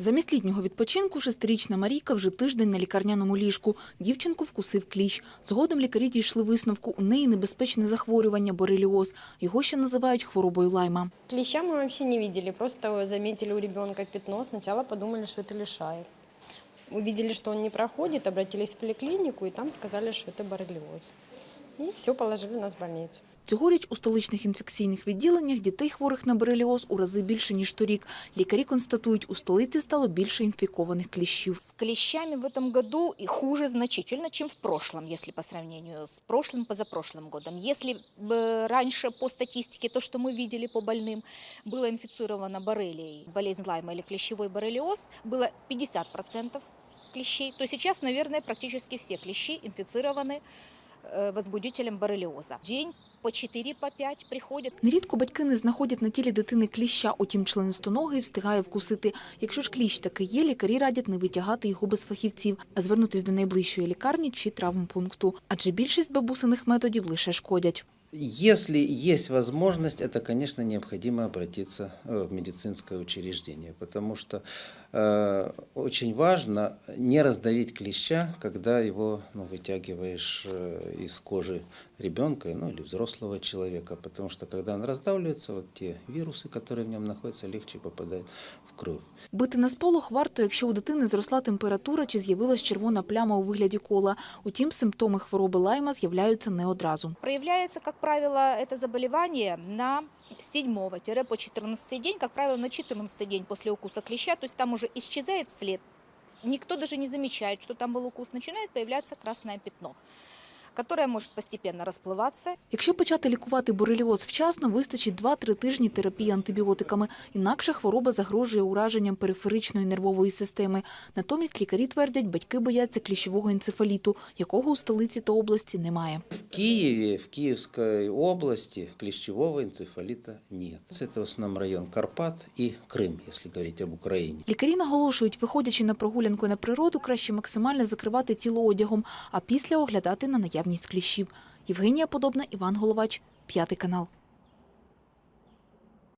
Замість літнього відпочинку шестирічна Марійка вже тиждень на лікарняному ліжку. Дівчинку вкусив кліщ. Згодом лікарі дійшли висновку. У неї небезпечне захворювання – бореліоз. Його ще називають хворобою лайма. Клеща мы вообще не видели, просто заметили у ребенка пятно, сначала подумали, что это лишай. Увидели, что он не проходит, обратились в поликлинику, и там сказали, что это боррелиоз. И все, положили нас в больницу. Цьогоріч у столичних інфекційних відділеннях дітей хворих на бореліоз у рази більше, ніж торік. Лікарі констатують, у столиці стало більше інфікованих кліщів. С клещами в этом году и хуже значительно, чем в прошлом, если по сравнению с прошлым, позапрошлым годом. Если бы раньше по статистике, то, что мы видели по больным, было инфицировано боррелией, болезнь Лайма или клещевой боррелиоз, было 50% клещей, то сейчас, наверное, практически все клещи инфицированы э, возбудителем боррелиоза. День по 4, по 5 приходят. Нерідко батьки не знаходять на тілі дитини кліща, утім членистоногий встигає вкусити. Якщо ж кліщ таки є, лікарі радять не витягати його без фахівців, а звернутись до найближчої лікарні чи травмпункту. Адже більшість бабусиних методів лише шкодять. Если есть возможность, это, конечно, необходимо обратиться э, в медицинское учреждение, потому что э, очень важно не раздавить клеща, когда его ну, вытягиваешь э, из кожи ребенка ну, или взрослого человека, потому что когда он раздавливается, вот те вирусы, которые в нем находятся, легче попадают в кровь. Бити на сполох варто, якщо у дитини зросла температура чи з'явилась червона пляма у вигляді кола. Утім, симптоми хвороби лайма з'являються не одразу. Проявляется, как правило, это заболевание на 7 по 14 день, как правило, на 14 день после укуса клеща, то есть там уже исчезает след. Никто даже не замечает, что там был укус. Начинает появляться красное пятно, которое может постепенно расплываться. Якщо почати лікувати бореліоз вчасно, вистачить 2-3 тижні терапії антибіотиками. Інакше хвороба загрожує ураженням периферичної нервової системи. Натомість лікарі твердять, батьки бояться кліщового енцефаліту, якого у столиці та області немає. В Киеве, в Киевской области клещевого энцефалита нет. Это в основном район Карпат и Крым, если говорить об Украине. Лікарі наголошують, виходячи на прогулянку на природу, краще максимально закривати тіло одягом, а після оглядати на наявність кліщів. Євгенія Подобна, Іван Головач, П'ятий канал.